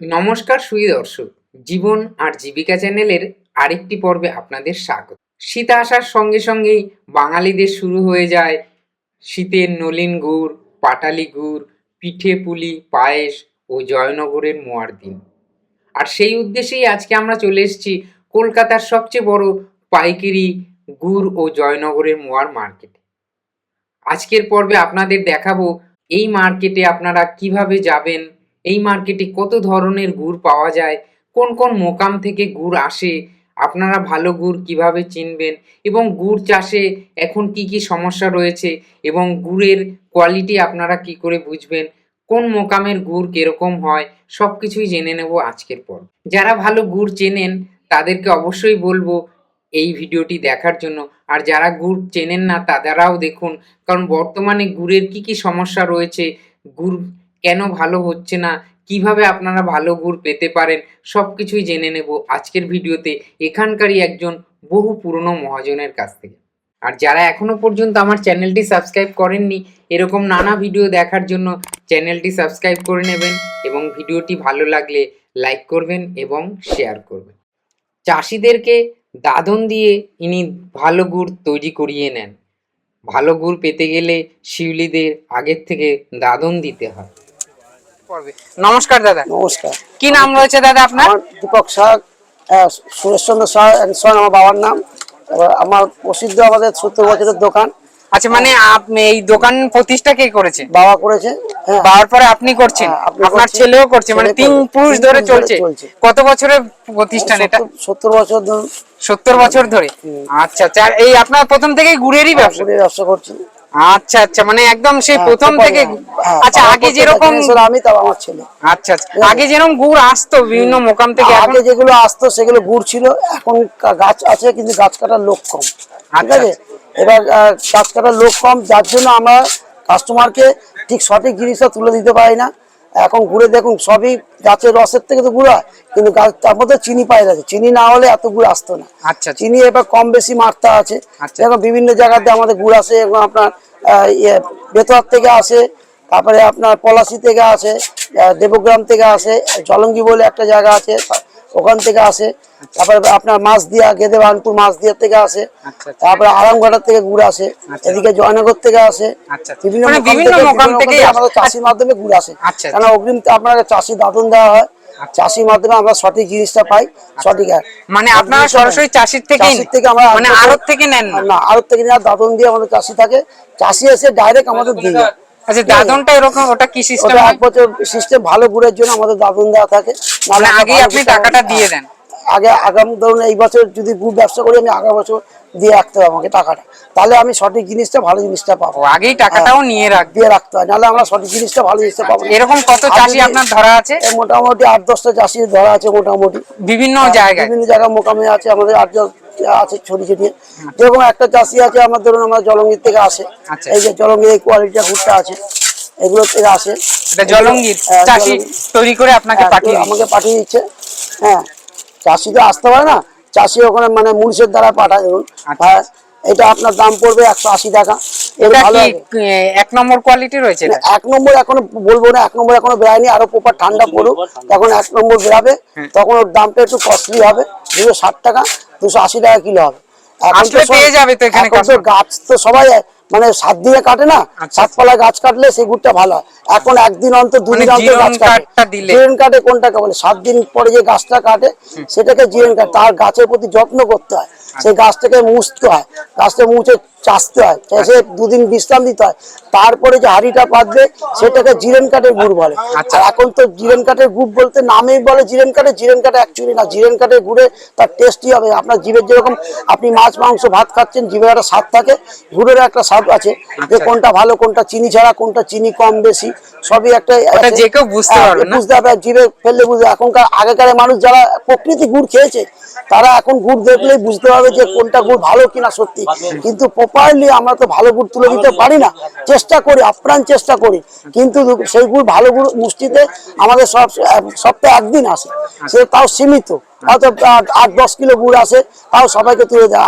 নমস্কার সুই দর্শক, জীবন আর জীবিকা চ্যানেলের আরেকটি পর্বে আপনাদের স্বাগত। শীত আসার সঙ্গে সঙ্গেই বাঙালিদের শুরু হয়ে যায় শীতের নলিন গুড়, পাটালি গুড়, পিঠে পুলি, পায়েস ও জয়নগরের মোয়ার দিন। আর সেই উদ্দেশ্যেই আজকে আমরা চলে এসেছি কলকাতার সবচেয়ে বড় পাইকারি গুড় ও জয়নগরের মোয়ার মার্কেটে। আজকের পর্বে আপনাদের দেখাবো এই মার্কেটে আপনারা কীভাবে যাবেন এই মার্কেটে কত ধরনের গুড় পাওয়া যায়? কোন কোন মোকাম থেকে গুড় আসে? আপনারা ভালো গুড় কীভাবে চিনবেন? এবং গুড় চাষে এখন কি কি সমস্যা রয়েছে? এবং গুড়ের কোয়ালিটি আপনারা কি করে বুঝবেন? কোন মোকামের গুড় কীরকম হয়? সব কিছুই জেনে নেব আজকের পর যারা ভালো গুড় চেনেন, তাদেরকে অবশ্যই বলব এই ভিডিওটি দেখার জন্য। আর যারা গুড় চেনেন না, তাদেরাও দেখুন। কারণ বর্তমানে গুড়ের কি কি সমস্যা রয়েছে? গুড় কেন ভালো হচ্ছে না? কীভাবে আপনারা ভালো গুড় পেতে পারেন? সব কিছুই জেনে নেব আজকের ভিডিওতে এখানকারই একজন বহু পুরনো মহাজনের কাছ থেকে। আর যারা এখনও পর্যন্ত আমার চ্যানেলটি সাবস্ক্রাইব করেননি, এরকম নানা ভিডিও দেখার জন্য চ্যানেলটি সাবস্ক্রাইব করে নেবেন এবং ভিডিওটি ভালো লাগলে লাইক করবেন এবং শেয়ার করবেন। চাষিদেরকে দাদন দিয়ে ইনি ভালো গুড় তৈরি করিয়ে নেন। ভালো গুড় পেতে গেলে শিউলিদের আগের থেকে দাদন দিতে হয়। নমস্কার দাদা। নমস্কার। কি নাম রয়েছে দাদা আপনার? দীপক শাহ সুরেশচন্দ্র শাহ আমার বাবার নাম। আমার প্রসিদ্ধ আমাদের সত্তর বছরের দোকান। আচ্ছা মানে আপনি এই দোকান প্রতিষ্ঠা কে করেছে? বাবা করেছে হ্যাঁ। বাবার পরে আপনি করছেন? হ্যাঁ, আপনার ছেলেও করছে মানে তিন পুরুষ ধরে চলছে। কত বছরের প্রতিষ্ঠান এটা? সত্তর- বছর ধরুন সত্তর বছর ধরে? আচ্ছা আচ্ছা এই আপনার প্রথম থেকেই গুড়েরই ব্যবসা? পুরো ব্যবসা করছি। আচ্ছা আচ্ছা মানে একদম সেই হ্যাঁ, প্রথম থেকে হ্যাঁ, আচ্ছা আগে যেরকম আমি তাও আমার ছেলে। আচ্ছা আচ্ছা আগে যেরকম গুড় আসতো বিভিন্ন মোকাম থেকে আগে যেগুলো আসতো সেগুলো গুড় ছিল। এখন গাছ আছে কিন্তু গাছ কাটার লোক কম। ঠিক আচ্ছা, আছে? এবার গাছ কাটার লোক কম যার জন্য আমরা কাস্টমারকে ঠিক সঠিক জিনিসটা তুলে দিতে পারি না। এখন ঘুরে দেখুন সবই গাছের রসের থেকে তো গুড় হয় কিন্তু গাছ তার মধ্যে চিনি পাই আছে চিনি না হলে এত গুড় আসতো না আচ্ছা আচ্ছা। চিনি এবার কম বেশি মাত্রা আছে আচ্ছা। এখন বিভিন্ন জায়গাতে আমাদের গুড় আসে এবং আপনার ইয়ে বেতর থেকে আসে তারপরে আপনার পলাশি থেকে আসে দেবগ্রাম থেকে আসে জলঙ্গি বলে একটা জায়গা আছে ওখান থেকে আসে তারপরে আপনার মাছ দিয়া গেদে বানপুর মাছ দিয়া থেকে আসে। আচ্ছা, আচ্ছা। তারপরে আরামঘাটার থেকে গুড় আসে। আচ্ছা। এদিকে জয়নগর থেকে আসে। বিভিন্ন মানে মোকাম থেকে- থেকে আসে। আমাদের চাষির মাধ্যমে গুড় আসে। কেন অগ্রিম আপনাকে চাষি দাদন দেওয়া হয়। চাষির মাধ্যমে আমরা সঠিক জিনিসটা পাই সঠিক মানে আপনারা সরাসরি চাষির থেকেই চাষির থেকে আমরা মানে আড়ত থেকে নেন না? আড়ত থেকে নেওয়া দাদন দিয়ে আমাদের চাষি থাকে। চাষি এসে ডাইরেক্ট আমাদের দিয়ে আচ্ছা দাদনটা এরকম ওটা কি সিস্টেম এক বছর সিস্টেম ভালো গুড়ের জন্য আমাদের দাদন দেওয়া থাকে। মানে আগেই আপনি টাকাটা দিয়ে দেন। আগে আগাম ধরুন এই বছর যদি গুড় ব্যবসা করি আমি আগা বছর দিয়ে রাখতে হবে আমাকে টাকাটা। তাহলে আমি সঠিক জিনিসটা ভালো জিনিসটা পাবো। আগেই টাকাটাও নিয়ে রাখ দিয়ে রাখতে হয় নাহলে আমরা সঠিক জিনিসটা ভালো জিনিসটা পাবো এরকম কত চাষি আপনার ধরা আছে? মোটামুটি আট দশটা চাষি ধরা আছে মোটামুটি। বিভিন্ন হ্যাঁ, জায়গায়? বিভিন্ন জায়গায় মোকামে আছে আমাদের আট আছে ছড়িয়ে ছিটিয়ে। যেরকম একটা চাষি আছে আমার ধরুন আমার জলঙ্গির থেকে আসে। আচ্ছা। এই যে জলঙ্গির এই কোয়ালিটিটা ঘুরতে আছে এগুলো থেকে আসে। এটা জলঙ্গির হ্যাঁ, চাষি তৈরি করে আপনাকে হ্যাঁ, পাঠিয়ে আমাকে পাঠিয়ে দিচ্ছে। হ্যাঁ চাষি তো আসতে পারে না চাষি ওখানে মানে মুনিশের দ্বারা পাঠায় ধরুন আচ্ছা। হ্যাঁ, এটা আপনার দাম পড়বে একশো আশি টাকা এটা এক নম্বর কোয়ালিটি রয়েছে? এক নম্বর এখনও বলব না এক নম্বর এখনও বেড়ায়নি আরও প্রপার ঠান্ডা পড়ুক তখন এক নম্বর হ্যাঁ। তখন ওর দামটা একটু কস্টলি হবে দুশো ষাট টাকা দুশো আশি টাকা কিলো হবে এখন তো পেয়ে যাবে তো এখানে। গাছ তো সবাই মানে সাত দিয়ে কাটে না? আচ্ছা। সাত পালা গাছ কাটলে সেই গুড়টা ভালো হয়। এখন একদিন অন্তর দুদিন মানে অন্তর গাছ কাটে। জিএন কাটে কোনটাকে বলে? সাত দিন পরে যে গাছটা কাটে সেটাকে জিএন কাটে তার গাছের প্রতি যত্ন করতে হয়। সেই গাছটাকে মুছতে হয়। গাছটা মুছে চাষতে হয়। চাষে দুদিন বিশ্রাম দিতে হয়। তারপরে যে হাড়িটা পাতবে সেটাকে জিরেন কাঠের গুড় বলে। আচ্ছা। আর এখন তো জিরেন কাঠের গুড় বলতে নামেই বলে জিরেন কাঠে। জিরেন কাঠে অ্যাকচুয়ালি না। জিরেন কাঠের গুড়ে তার টেস্টি হবে। আপনার জিভের যেরকম আপনি মাছ মাংস ভাত খাচ্ছেন জিভের একটা স্বাদ থাকে। গুড়ের একটা স্বাদ আছে যে আচ্ছা। কোনটা ভালো কোনটা চিনি ছাড়া কোনটা চিনি কম বেশি। সবই একটা যে কেউ বুঝতে হ্যাঁ, পারবে? বুঝতে পারবে জিভে ফেললে বুঝবে। এখনকার আগেকার মানুষ যারা প্রকৃতি গুড় খেয়েছে তারা এখন গুড় দেখলেই বুঝতে পারবে যে কোনটা গুড় ভালো কিনা সত্যি। কিন্তু প্রপারলি আমরা তো ভালো গুড় তুলে দিতে পারি না। চেষ্টা করি আপ্রাণ চেষ্টা করি। কিন্তু সেই গুড় ভালো গুড় মুষ্টিতে আমাদের সব সপ্তাহে একদিন আসে। সে তাও সীমিত। হয়তো আট- দশ কিলো গুড় আসে তাও সবাইকে তুলে দেয়।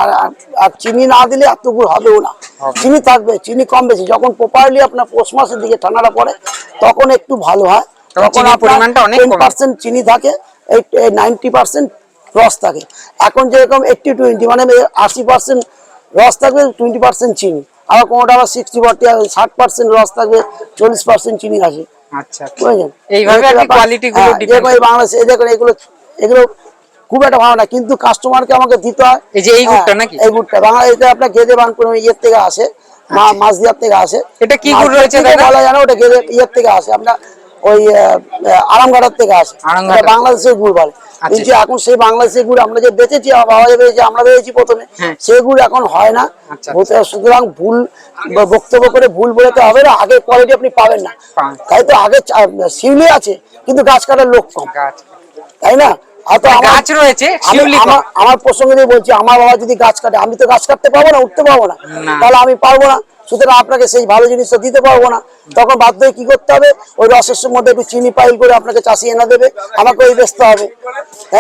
আর চিনি না দিলে এত গুড় হবেও না। চিনি থাকবে চিনি কম বেশি। যখন প্রপারলি আপনার পৌষ মাসের দিকে ঠান্ডাটা পড়ে তখন একটু ভালো হয়। তখন আপনার টেন পার্সেন্ট চিনি থাকে। এই নাইনটি পার্সেন্ট রস থাকে। এখন যেরকম এইটটি টোয়েন্টি মানে আশি পার্সেন্ট রস থাকবে টোয়েন্টি পার্সেন্ট চিনি। আবার কোনোটা আবার সিক্সটি ফর্টি ষাট পার্সেন্ট রস থাকবে চল্লিশ পার্সেন্ট চিনি আছে আচ্ছা আচ্ছা। বুঝলেন হ্যাঁ, বাংলাদেশে দেখুন এগুলো এগুলো খুব একটা ভালো না কিন্তু কাস্টমারকে আমাকে দিতে হয়। এই যে এই হ্যাঁ, গুড়টা নাকি? এই গুড়টা। বাংলাদেশে আপনার গেদে বানপুর ইয়ের থেকে আসে মাছদিয়ার থেকে আসে। এটা কি গুড় রয়েছে বলা যায় ওটা গেদে ইয়ের থেকে আসে। আপনার ওই আরামঘাটার থেকে আসে। বাংলাদেশের গুড় বলে আচ্ছা। কিন্তু এখন সেই গুড় আমরা যে বেচেছি আমার বাবা যে বেচেছি আমরা বেচেছি প্রথমে। হ্যাঁ। সেই গুড় এখন হয় না। আচ্ছা, সুতরাং ভুল বক্তব্য করে ভুল বলতে হবে না আগের কোয়ালিটি আপনি পাবেন না। তাই তো আগে শিউলি আছে কিন্তু গাছ কাটার লোক কম। তাই না? আমার- গাছ রয়েছে আমি- আমার আমার প্রসঙ্গে দিয়ে বলছি আমার বাবা যদি গাছ কাটে আমি তো গাছ কাটতে পারব না উঠতে পারব না। না। তাহলে আমি পারব না। সুতরাং আপনাকে সেই ভালো জিনিসটা দিতে পারব না। তখন বাধ্য হয়ে কি করতে হবে? ওই রসের মধ্যে একটু চিনি পাইল করে আপনাকে চাষি এনে দেবে। আমাকে ওই বেচতে হবে।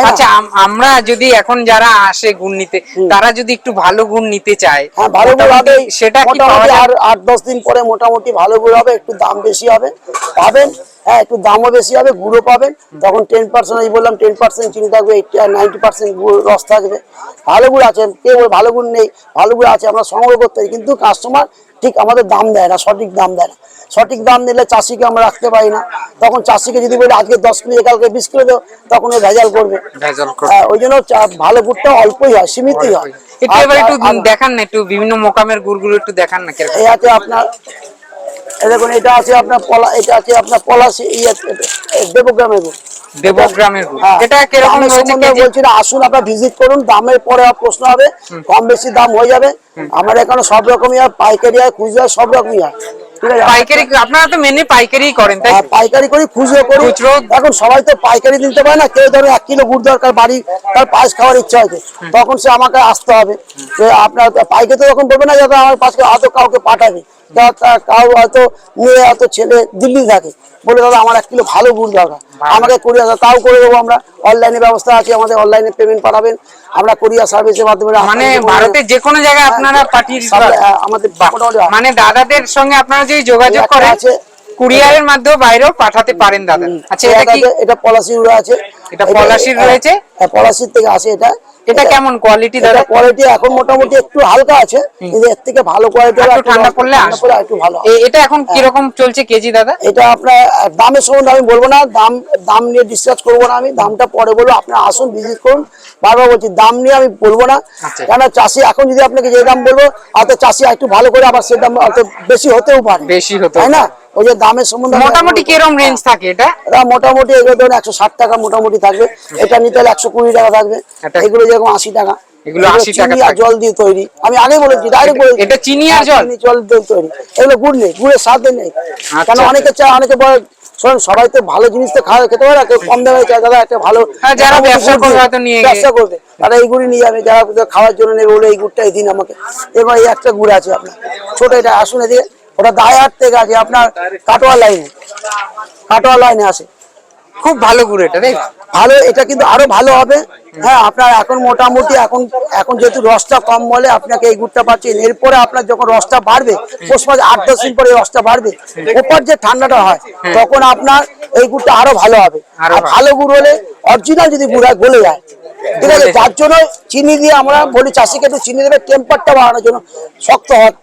আচ্ছা আমরা যদি এখন যারা আসে গুণ নিতে তারা যদি একটু ভালো গুণ নিতে চায় হ্যাঁ ভালো গুড় হবে। সেটা কি মোটামুটি আর আট দশ দিন পরে মোটামুটি ভালো গুড় হবে একটু দাম বেশি হবে। পাবেন? হ্যাঁ একটু দামও বেশি হবে গুঁড়ো পাবেন। তখন টেন পার্সেন্ট আমি বললাম টেন পার্সেন্ট চিনি থাকবে এইটি আর নাইনটি পার্সেন্ট গুড় রস থাকবে। ভালো গুড় আছে কে বলে ভালো গুড় নেই ভালো গুড় আছে আমরা সংগ্রহ করতে পারি কিন্তু কাস্টমার ঠিক আমাদের দাম দেয় না সঠিক দাম দেয় না। সঠিক দাম দিলে চাষিকে আমরা রাখতে পারি না। তখন চাষিকে যদি বলি আজকে দশ কিলো কালকে বিশ কিলো দেবো তখন ও ভেজাল করবে। হ্যাঁ, ওই জন্য ভালো গুড়টা অল্পই হয় সীমিতই হয়। একটু এবার একটু দেখান না একটু বিভিন্ন মোকামের গুড়গুলো একটু দেখান না কীরকম। এই আপনার দেখুন এটা আছে আপনার পলা এটা আছে আপনার পলাশি দেবগ্রামের গুড়। দেবগ্রামের হ্যাঁ। এটা কীরকম আসুন আপনার ভিজিট করুন দামের পরে প্রশ্ন হবে কম বেশি দাম হয়ে যাবে। আমার এখানে সব রকমই হয় পাইকারি হয় খুচরা সব রকমই হয়। পাইকারি আপনারা তো মেনে পাইকারি করেন তাই পাইকারি করি খুচরো করি। খুচরো? এখন সবাই তো পাইকারি দিতে পারে না কেউ ধরো এক কিলো গুড় দরকার বাড়ি তার পায়েস খাওয়ার ইচ্ছা হয়েছে তখন সে আমাকে আসতে হবে। যে আপনার পাইকারি তো তখন বলবে না যাতে আমার পাশে আদৌ কাউকে পাঠাবে। কাউ হয়তো মেয়ে হয়তো ছেলে দিল্লি থাকে। বলে দাদা আমার এক কিলো ভালো গুড় দরকার। আমাকে হাজার তাও করে দেবো আমরা। অনলাইনে ব্যবস্থা আছে আমাদের অনলাইনে পেমেন্ট পাঠাবেন। আমরা কুরিয়ার সার্ভিসের মাধ্যমে মানে ভারতের যে কোনো জায়গায় আপনারা পাঠিয়ে? হ্যাঁ, আমাদের মানে দাদাদের সঙ্গে আপনারা যে যোগাযোগ করে করেন আছে। কুরিয়ারের মাধ্যমে বাইরেও পাঠাতে পারেন দাদা। আচ্ছা এটা কি এটা পলাশি উড়ে আছে। এটা পলাশির রয়েছে? হ্যাঁ, পলাশির থেকে আসে এটা। এটা কেমন কোয়ালিটি দাদা? কোয়ালিটি এখন মোটামুটি একটু হালকা আছে কিন্তু এর থেকে ভালো কোয়ালিটি একটু ঠান্ডা পড়লে। একটু ভালো। এটা এখন কীরকম চলছে কেজি দাদা? এটা আপনার দামের সম্বন্ধে আমি বলব না দাম দাম নিয়ে ডিসকাস করব না আমি দামটা পরে বলব। আপনার আসুন ভিজিট করুন। বারবার বলছি দাম নিয়ে আমি বলব না। আচ্ছা। কেন চাষি এখন যদি আপনাকে যে দাম বলব হয়তো চাষি একটু ভালো করে আবার সে দাম হয়তো বেশি হতেও পারে। বেশি হতে তাই না? ওই যে দামের সম্বন্ধে মোটামুটি রেঞ্জ থাকে এটা? এটা মোটামুটি এগুলো ধরুন একশো ষাট টাকা মোটামুটি থাকবে। এটা নিতে হলে একশো কুড়ি টাকা থাকবে। এগুলো যেরকম আশি টাকা। এগুলো 80 টাকা চিনি আর থাকবে। জল দিয়ে তৈরি। আমি আগে বলেছি ডাইরেক্ট বলেছি। এটা চিনি আর জল? জল দিয়ে তৈরি। এগুলো গুড় নেই গুড়ের স্বাদে নেই। কেন। অনেকে চায় অনেকে বলে শোনেন সবাই তো ভালো জিনিস তো খাওয়া খেতে পারে কেউ কম দামে চায়। দাদা একটা ভালো হ্যাঁ, যারা ব্যবসা গুড় করবে হয়তো নিয়ে ব্যবসা করবে। তারা এই গুড়ি নিয়ে যাবে যারা খাওয়ার জন্য নেবে বলে এই গুড়টাই দিন আমাকে। এবার এই একটা গুড় আছে আপনার। ছোট এটা আসুন এদিকে। ওটা দায়ার থেকে আছে আপনার কাটোয়া লাইনে কাটোয়া লাইনে আছে খুব ভালো গুড় এটা? ভালো এটা কিন্তু আরও ভালো হবে। হ্যাঁ আপনার এখন মোটামুটি এখন এখন যেহেতু রসটা কম বলে আপনাকে এই গুড়টা পাচ্ছেন এরপরে আপনার যখন রসটা বাড়বে পৌষ মাসে আট দশ দিন পরে এই রসটা বাড়বে ওপর যে ঠান্ডাটা হয় তখন আপনার এই গুড়টা আরও ভালো হবে। আর ভালো। ভালো গুড় হলে অরিজিনাল যদি গুড় হয় গলে যায়। ঠিক আছে? যার জন্য চিনি দিয়ে আমরা বলি চাষিকে একটু চিনি দেবে টেম্পারটা বাড়ানোর জন্য শক্ত হয়।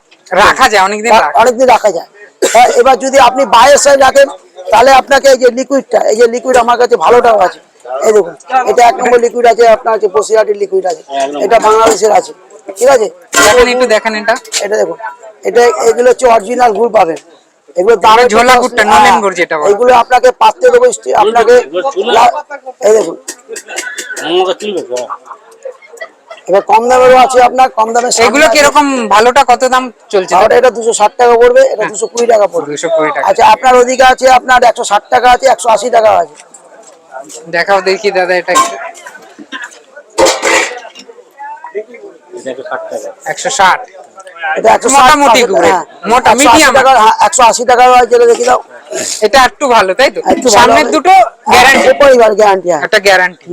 রাখা যায় অনেকদিন অনেকদিন রাখা যায়। হ্যাঁ, এবার যদি আপনি বাইরের সাইড রাখেন তাহলে আপনাকে এই যে লিকুইডটা এই যে লিকুইড আমার কাছে ভালোটাও আছে। এই দেখুন এটা এক নম্বর লিকুইড আছে আপনার আছে বসিরহাটের লিকুইড আছে। এটা বাংলাদেশের আছে। ঠিক আছে? দেখেন একটু দেখেন এটা। এটা দেখুন এটা এগুলো হচ্ছে অরিজিনাল গুড় পাবেন। এগুলো দাম ঝোলা গুড়টা, নলেন হ্যাঁ, গুড় যেটা বলে। এগুলো আপনাকে পাততে দেবো আপনাকে এই দেখুন। এবার কম দামেরও আছে আপনার কম সামনে এগুলো কীরকম ভালোটা কত দাম চলছে? আর এটা দুশো ষাট টাকা পড়বে এটা দুশো কুড়ি টাকা পড়বে। দুশো কুড়ি টাকা। আচ্ছা আপনার ওদিকে আছে আপনার একশো ষাট টাকা আছে একশো আশি টাকা আছে। দেখাও দেখি দাদা এটা। একশো ষাট। এটা একশো মোটামুটি মোটা। হ্যাঁ, একশো আশি টাকা যেটা দেখি দাও। এটা একটু ভালো তাই তো? সামনের দুটো গ্যারান্টি হ্যাঁ, গ্যারান্টি হ্যাঁ। একটা গ্যারান্টি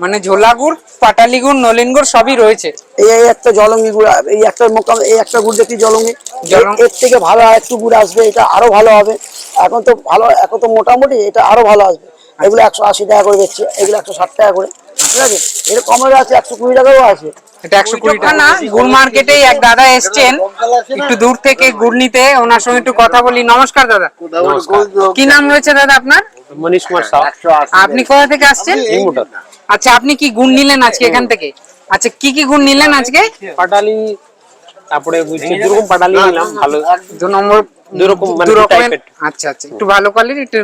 মানে ঝোলা গুড় পাটালি গুড় নলেন গুড় সবই রয়েছে। এই একটা জলঙ্গি গুড় এই একটা মোকাম এই একটা গুড় দেখি জলঙ্গি। জলং- এর থেকে ভালো একটু গুড় আসবে এটা আরও ভালো হবে। এখন তো ভালো এখন তো মোটামুটি এটা আরও ভালো আসবে। এগুলো একশো আশি টাকা করে দিচ্ছে এগুলো একশো ষাট টাকা করে। ঠিক আছে? এর কমের আছে একশো কুড়ি টাকাও আছে। এটা একশো কুড়ি টাকা। না গুড় মার্কেটে এক দাদা এসছেন একটু দূর থেকে গুড় নিতে ওনার সঙ্গে একটু কথা বলি। নমস্কার দাদা। কি নাম রয়েছে দাদা আপনার? মনীষ কুমার সাউ আপনি কোথা থেকে আসছেন? আচ্ছা আপনি কি গুড় নিলেন আজকে এখান থেকে? আচ্ছা কি কি গুড় নিলেন আজকে? পাটালি তারপরে বুঝছি পাটালি নিলাম ভালো। দু নম্বর মানে দু আচ্ছা আচ্ছা একটু ভালো কোয়ালিটি একটু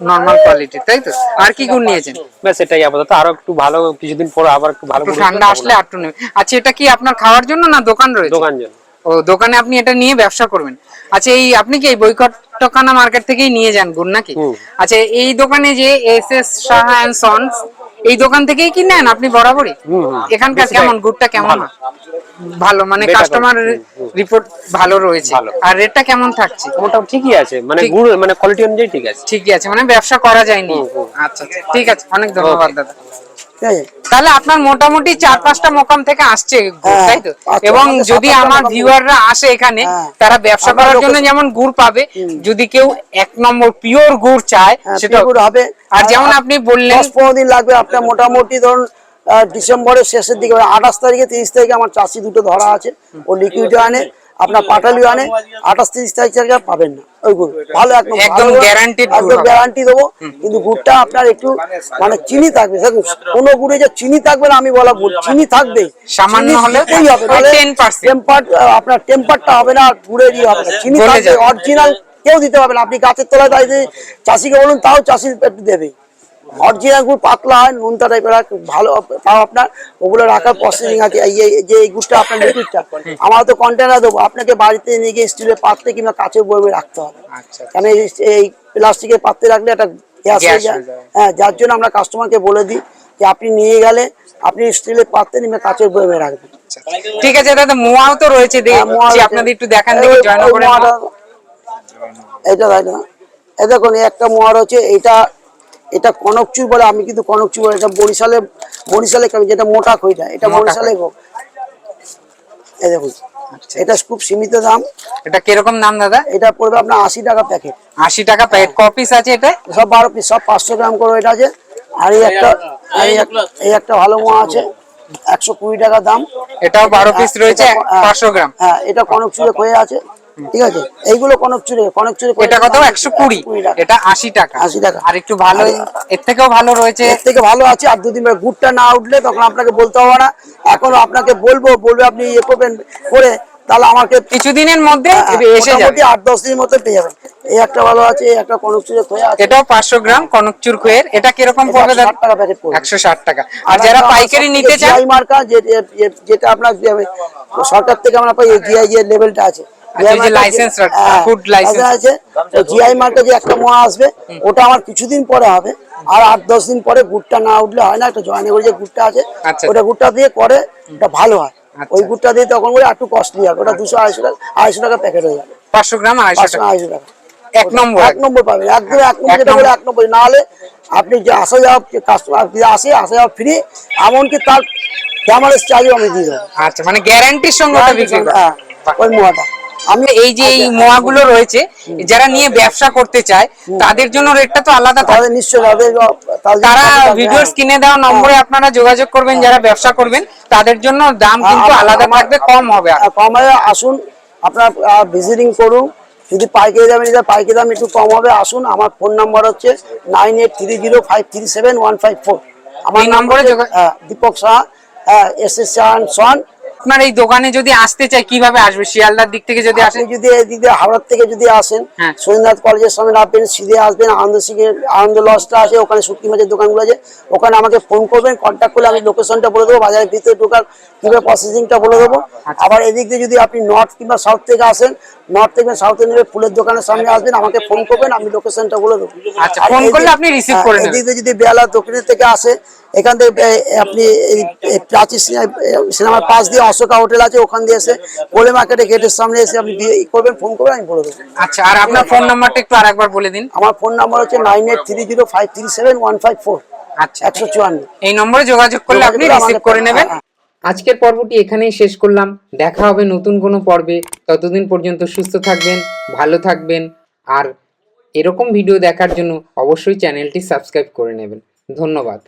নর্মাল কোয়ালিটি তাই তো? আর কি গুড় নিয়েছেন? ব্যাস এটাই আপাতত। আরও একটু ভালো কিছুদিন পর আবার একটু ভালো ঠান্ডা আসলে একটু নেবে আচ্ছা এটা কি আপনার খাওয়ার জন্য না দোকান রয়েছে? দোকান জন্য। ও দোকানে আপনি এটা নিয়ে ব্যবসা করবেন। আচ্ছা এই আপনি কি এই বৈকট টকানা মার্কেট থেকেই নিয়ে যান গুড় নাকি? আচ্ছা এই দোকানে যে S S Saha and sons এই দোকান থেকেই কি নেন আপনি বরাবরই। এখানকার কেমন? গুড়টা কেমন? ভালো। মানে কাস্টমার রিপোর্ট ভালো রয়েছে। আর রেটটা কেমন থাকছে? মোটামুটি ঠিকই আছে মানে গুড় মানে কোয়ালিটি অনুযায়ী ঠিক আছে। ঠিকই আছে মানে ব্যবসা করা যায়নি। আচ্ছা আচ্ছা ঠিক আছে অনেক ধন্যবাদ দাদা। তাহলে আপনার মোটামুটি চার পাঁচটা মোকাম থেকে আসছে গুড়, হ্যাঁ, তাই তো? এবং যদি আমার ভিউয়াররা আসে এখানে হ্যাঁ। তারা ব্যবসা করার জন্য যেমন গুড় পাবে যদি কেউ এক নম্বর পিওর গুড় চায় হ্যাঁ, সেটা হবে। আর যেমন আপনি বললেন পনেরো দিন লাগবে আপনার মোটামুটি ধরুন ডিসেম্বরের শেষের দিকে আঠাশ তারিখে তিরিশ তারিখে আমার চাষি দুটো ধরা আছে। ও লিকুইড আনে আপনার পাটালিও আনে আঠাশ তিরিশ তারিখ থেকে পাবেন না। ওই গুড়। ভালো একদম একদম গুড়, গুড় গ্যারান্টি দেবো। কিন্তু গুড়টা আপনার একটু মানে চিনি থাকবে। দেখুন কোনো গুড়ে যে চিনি থাকবে না আমি বলা ভুল। চিনি থাকবে। সামান্য হলেও হবে। ওই নাহলে 10% টেম্পার আপনার টেম্পারটা হবে না আর গুড়ের ইয়ে হবে না। চিনি থাকবে অরিজিনাল কেউ দিতে পারবে না। আপনি গাছের তলায় চাষিকে বলুন তাও চাষি একটু দেবে। অরিজিনাল গুড় পাতলা হয় নুনতা টাইপের ভালো তাও আপনার ওগুলো রাখার প্রসেসিং আছে। যে এই গুড়টা আপনার লিকুইডটা আমার তো কন্টেনার দেবো। আপনাকে বাড়িতে নিয়ে গিয়ে স্টিলের পাত্রে কিংবা কাঁচের বইয়ে রাখতে হবে। আচ্ছা কারণ এই- এই প্লাস্টিকের পাত্রে রাখলে একটা গ্যাস হয়ে যায়। হ্যাঁ যার জন্য আমরা কাস্টমারকে বলে দিই যে আপনি নিয়ে গেলে আপনি স্টিলের পাত্রে নিয়ে কাঁচের বইয়ে রাখবেন। ঠিক আছে দাদা মোয়াও তো রয়েছে। হ্যাঁ, আপনাদের একটু দেখান দেখি জয়নগরের এটা তাই না এই দেখুন একটা মোয়া রয়েছে। এটা এটা কনকচুর বলে আমি কিন্তু কনকচুর বলে এটা বরিশালে বরিশালে যেটা মোটা খইটা এটা বরিশালে গো এই দেখুন আচ্ছা। এটা খুব সীমিত দাম। এটা কীরকম দাম দাদা? এটা পড়বে আপনার আশি টাকা প্যাকেট। আশি টাকা প্যাকেট। কপিস আছে এটা? সব বারো পিস সব পাঁচশো গ্রাম করে এটা আছে। আর এই একটা এই এক- এই একটা ভালো মোয়া আছে একশো কুড়ি টাকা দাম। এটাও বারো পিস রয়েছে হ্যাঁ, পাঁচশো গ্রাম। হ্যাঁ এটা কনক চুরে খয়ে আছে। ঠিক আছে? এইগুলো কনক চুরে কনক চুরে এটা কত? একশো কুড়ি। টাকা। এটা আশি টাকা। 80 টাকা। আর একটু ভালো এর থেকেও ভালো রয়েছে। এর থেকে ভালো আছে আর দুদিন পরে গুড়টা না উঠলে তখন আপনাকে বলতে হবে না। এখন আপনাকে বলব বলবে আপনি ইয়ে করবেন করে তাহলে আমাকে কিছুদিনের মধ্যে এসে যাবে। আট দশ দিনের মধ্যে পেয়ে যাবেন। এই একটা ভালো আছে এই একটা খয়ে আছে। এটাও পাঁচশো গ্রাম কনকচুর খয়ের এটা কীরকম পড়বে টাকা প্যাকেট একশো ষাট টাকা। আর যারা পাইকারি নিতে জিআই মার্কা যেটা আপনার সরকার থেকে আমরা পাই জিআই যে লেভেলটা আছে। আচ্ছা, এই যে license রাখ- food license। আছে জিআই মার্কা যে একটা মোয়া আসবে ওটা আমার কিছুদিন পরে হবে। আর আট দশ দিন পরে গুড়টা না উঠলে হয় না একটা জয়নগর যে গুড়টা আছে আচ্ছা। ওটা গুড়টা দিয়ে করে ওটা ভালো হয়। আচ্ছা। ওই গুড়টা দিয়ে তখন করে একটু কস্টলি হবে ওটা দুশো আড়াইশো টাকা আড়াইশো টাকা প্যাকেট হয়ে যাবে। পাঁচশো গ্রাম আড়াইশো আড়াইশো টাকা। এক নম্বর। এক নম্বর পাবেন। একদম এক নম্বর যেটা বলে এক নম্বর। না হলে আপনি যে আসা যাওয়া কাস্টমার আসে আসা যাওয়া ফ্রি এমনকি তার চার্জও আমি দিয়ে দেবো। আচ্ছা মানে গ্যারান্টির সঙ্গে ওটা বিক্রি হ্যাঁ, ওই মোয়াটা। আমি এই যে এই মোয়াগুলো রয়েছে যারা নিয়ে ব্যবসা করতে চায় তাদের জন্য রেটটা তো আলাদা থাকে। নিশ্চয় তারা ভিডিওর স্ক্রিনে দেওয়া নম্বরে আপনারা যোগাযোগ করবেন যারা ব্যবসা করবেন তাদের জন্য দাম কিন্তু আলাদা থাকবে কম হবে হ্যাঁ, কম হবে আসুন আপনার ভিজিটিং করুন। যদি পাইকারি দামে নিতে হয়, পাইকারি দাম একটু কম হবে আসুন। আমার ফোন নাম্বার হচ্ছে nine eight three zero five three seven one five four. আমার নম্বরে দীপক সাহা এস এস সাহান সোহান আপনার এই দোকানে যদি আসতে চাই কীভাবে আসবে? শিয়ালদার দিক থেকে যদি আসে? আপনি যদি এদিক দিয়ে হাওড়ার থেকে যদি আসেন হ্যাঁ। সৈন্যনাথ কলেজের সামনে নামবেন সিধে আসবেন আনন্দ সিংহের আনন্দ লজটা আছে ওখানে শুটকি মাছের দোকানগুলো আছে ওখানে আমাকে ফোন করবেন কন্ট্যাক্ট করলে আমি লোকেশনটা বলে দেবো বাজারের ভিতরে ঢোকার কীভাবে প্রসেসিংটা বলে দেবো। আচ্ছা। আবার এদিক দিয়ে যদি আপনি নর্থ কিংবা সাউথ থেকে আসেন নর্থ থেকে সাউথে নেবে ফুলের দোকানের সামনে আসবেন আমাকে ফোন করবেন আমি লোকেশনটা বলে দেবো। আচ্ছা, ফোন করলে আপনি হ্যাঁ, করে এদিক দিয়ে যদি বেলা দক্ষিণের থেকে আসে এখান থেকে আপনি প্রাচীর সিনেমার পাশ দিয়ে অশোকা হোটেল আছে ওখান দিয়ে এসে কোলে মার্কেটে গেটের সামনে এসে আপনি করবেন ফোন করবেন আমি বলে দেবো। আচ্ছা আর আপনার ফোন নাম্বারটা একটু আরেকবার বলে দিন। আমার ফোন নাম্বার হচ্ছে nine eight three zero five three seven one five four আচ্ছা। একশো চুয়ান্ন। এই নম্বরে যোগাযোগ করলে আপনি রিসিভ করে নেবেন। আজকের পর্বটি এখানেই শেষ করলাম। দেখা হবে নতুন কোনো পর্বে। ততদিন পর্যন্ত সুস্থ থাকবেন ভালো থাকবেন আর এরকম ভিডিও দেখার জন্য অবশ্যই চ্যানেলটি সাবস্ক্রাইব করে নেবেন। ধন্যবাদ।